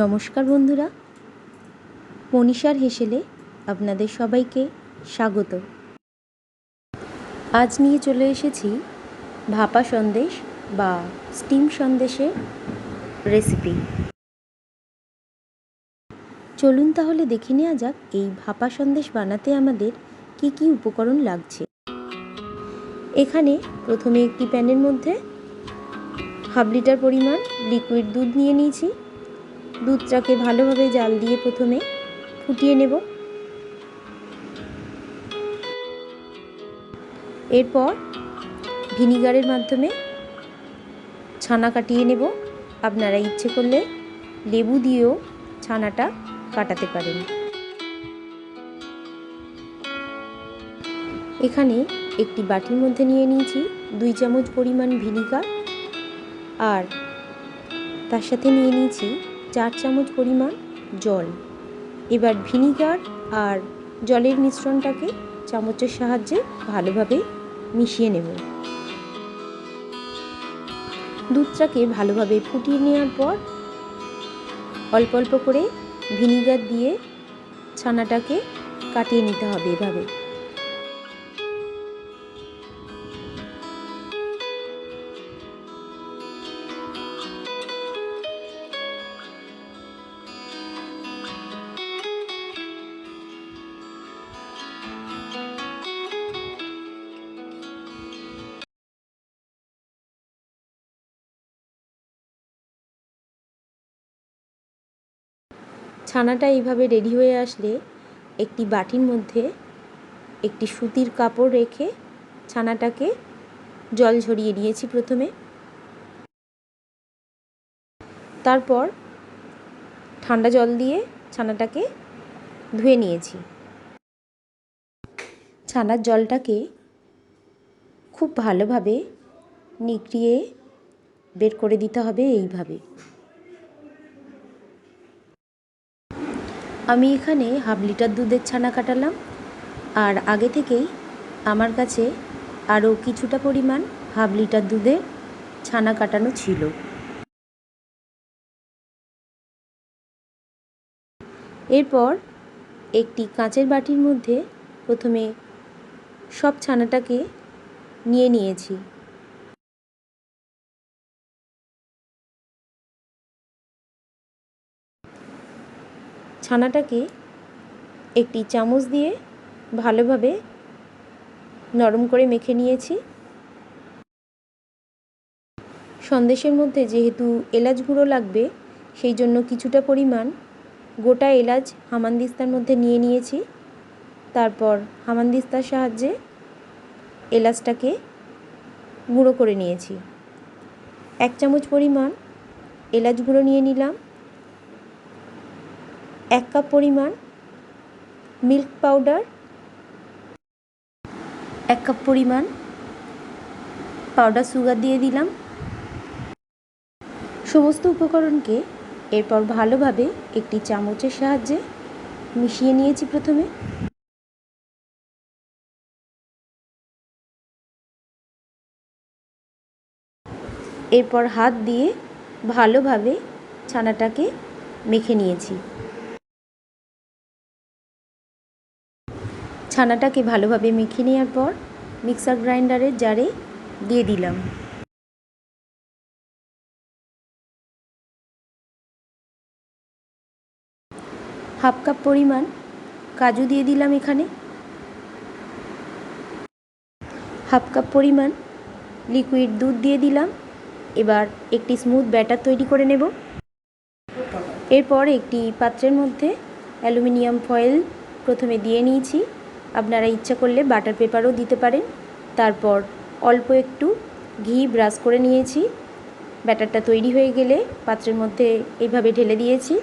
নমস্কার বন্ধুরা। মনীষার হেসেলে আপনাদের সবাইকে স্বাগত। আজ নিয়ে চলে এসেছি ভাপা সন্দেশ বা স্টিম সন্দেশের রেসিপি চলুন তাহলে দেখে নেওয়া যাক, এই ভাপা সন্দেশ বানাতে আমাদের কি কি উপকরণ লাগছে। এখানে প্রথমে একটি প্যানের মধ্যে হাফ লিটার পরিমাণ লিকুইড দুধ নিয়ে নিয়েছি। দুধটাকে ভালোভাবে জাল দিয়ে প্রথমে ফুটিয়ে নেব। এরপর ভিনিগারের মাধ্যমে ছানা কাটিয়ে নেব। আপনারা ইচ্ছে করলে লেবু দিয়েও ছানাটা কাটাতে পারেন। এখানে একটি বাটির মধ্যে নিয়ে নিয়েছি দুই চামচ পরিমাণ ভিনিগার। আর তার সাথে নিয়ে নিয়েছি চার চামচ পরিমাণ জল। এবার ভিনিগার আর জলের মিশ্রণটাকে চামচের সাহায্যে ভালোভাবে মিশিয়ে নেব। দুধটাকে ভালোভাবে ফুটিয়ে নেওয়ার পর অল্প অল্প করে ভিনিগার দিয়ে ছানাটাকে কাটিয়ে নিতে হবে এভাবে। ছানাটা এইভাবে রেডি হয়ে আসলে একটি বাটির মধ্যে একটি সুতির কাপড় রেখে ছানাটাকে জল ঝরিয়ে নিয়েছি প্রথমে। তারপর ঠান্ডা জল দিয়ে ছানাটাকে ধুয়ে নিয়েছি। ছানার জলটাকে খুব ভালোভাবে নিগড়িয়ে বের করে দিতে হবে এইভাবে। আমি এখানে হাফ লিটার দুধের ছানা কাটালাম। আর আগে থেকেই আমার কাছে আরও কিছুটা পরিমাণ হাফ লিটার দুধের ছানা কাটানো ছিল। এরপর একটি কাঁচের বাটির মধ্যে প্রথমে সব ছানাটাকে নিয়ে নিয়েছি। ছানাটাকে একটি চামচ দিয়ে ভালোভাবে নরম করে মেখে নিয়েছি। সন্দেশের মধ্যে যেহেতু এলাচ গুঁড়ো লাগবে, সেই জন্য কিছুটা পরিমাণ গোটা এলাচ হামানদিস্তার মধ্যে নিয়ে নিয়েছি। তারপর হামানদিস্তার সাহায্যে এলাচটাকে গুঁড়ো করে নিয়েছি। এক চামচ পরিমাণ এলাচ গুঁড়ো নিয়ে নিলাম। এক কাপ পরিমাণ মিল্ক পাউডার, এক কাপ পরিমাণ পাউডার সুগার দিয়ে দিলাম। সমস্ত উপকরণকে এরপর ভালোভাবে একটি চামচের সাহায্যে মিশিয়ে নিয়েছি প্রথমে। এরপর হাত দিয়ে ভালোভাবে ছানাটাকে মেখে নিয়েছি। ছানাটাকে ভালোভাবে মেখে নেওয়ার পর মিক্সার গ্রাইন্ডারের জারে দিয়ে দিলাম। হাফ কাপ পরিমাণ কাজু দিয়ে দিলাম এখানে। হাফ কাপ পরিমাণ লিকুইড দুধ দিয়ে দিলাম। এবার একটি স্মুথ ব্যাটার তৈরি করে নেব। এরপর একটি পাত্রের মধ্যে অ্যালুমিনিয়াম ফয়েল প্রথমে দিয়ে নিয়েছি। আপনারা ইচ্ছা করলে বাটার পেপারও দিতে পারেন। তারপর অল্প একটু ঘি ব্রাশ করে নিয়েছি। ব্যাটারটা তৈরি হয়ে গেলে পাত্রের মধ্যে এইভাবে ঢেলে দিয়েছি।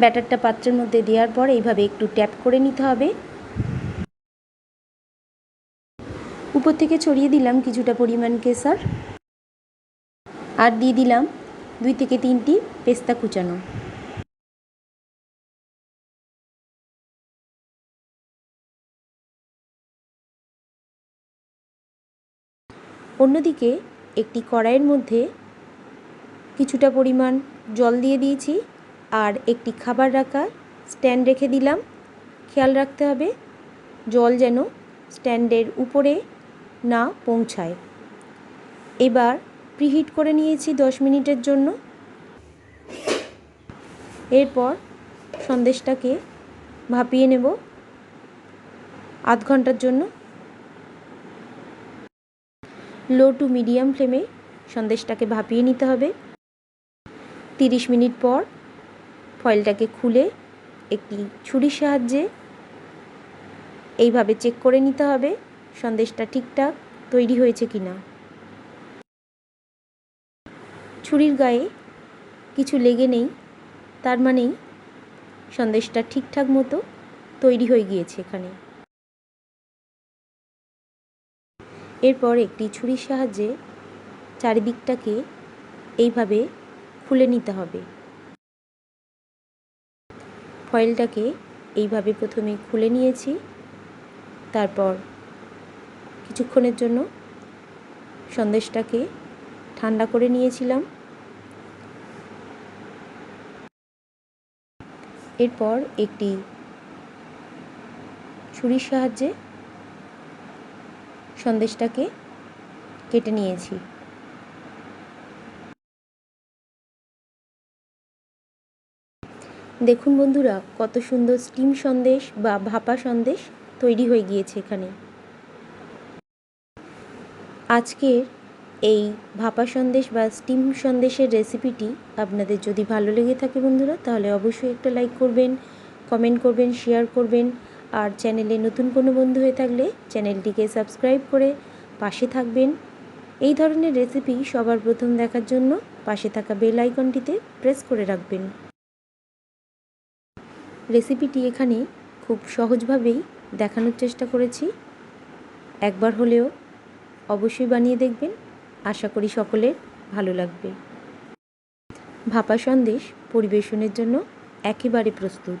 ব্যাটারটা পাত্রের মধ্যে দেওয়ার পর এইভাবে একটু ট্যাপ করে নিতে হবে। উপর থেকে ছড়িয়ে দিলাম কিছুটা পরিমাণ কেসার। আর দিয়ে দিলাম দুই থেকে তিনটি পেস্তা কুচানো। অন্যদিকে একটি কড়াইয়ের মধ্যে কিছুটা পরিমাণ জল দিয়ে দিয়েছি আর একটি খাবার রাখা স্ট্যান্ড রেখে দিলাম। খেয়াল রাখতে হবে, জল যেন স্ট্যান্ডের উপরে না পৌঁছায়। এবার প্রিহিট করে নিয়েছি দশ মিনিটের জন্য। এরপর সন্দেশটাকে ভাপিয়ে নেব আধ ঘণ্টার জন্য। লো টু মিডিয়াম ফ্লেমে সন্দেশটাকে ভাপিয়ে নিতে হবে। তিরিশ মিনিট পর ফয়েলটাকে খুলে একটি ছুরির সাহায্যে এইভাবে চেক করে নিতে হবে সন্দেশটা ঠিকঠাক তৈরি হয়েছে কি না ছুরির গায়ে কিছু লেগে নেই, তার মানেই সন্দেশটা ঠিকঠাক মতো তৈরি হয়ে গিয়েছে এখানে। এরপর একটি ছুরির সাহায্যে চারিদিকটাকে এইভাবে খুলে নিতে হবে। ফয়েলটাকে এইভাবে প্রথমে খুলে নিয়েছি। তারপর কিছুক্ষণের জন্য সন্দেশটাকে ঠান্ডা করে নিয়েছিলাম। এরপর একটি ছুরির সাহায্যে সন্দেশটাকে কেটে নিয়েছি। দেখুন বন্ধুরা, কত সুন্দর স্টিম সন্দেশ বা ভাপা সন্দেশ তৈরি হয়ে গিয়েছে এখানে। আজকের এই ভাপা সন্দেশ বা স্টিম সন্দেশের রেসিপিটি আপনাদের যদি ভালো লেগে থাকে বন্ধুরা, তাহলে অবশ্যই একটা লাইক করবেন কমেন্ট করবেন শেয়ার করবেন। আর চ্যানেলে নতুন কোনো বন্ধু হয়ে থাকলে চ্যানেলটিকে সাবস্ক্রাইব করে পাশে থাকবেন। এই ধরনের রেসিপি সবার প্রথম দেখার জন্য পাশে থাকা বেল আইকনটিতে প্রেস করে রাখবেন। রেসিপিটি এখানে খুব সহজভাবেই দেখানোর চেষ্টা করেছি। একবার হলেও অবশ্যই বানিয়ে দেখবেন। আশা করি সকলের ভালো লাগবে। ভাপা সন্দেশ পরিবেশনের জন্য একেবারে প্রস্তুত।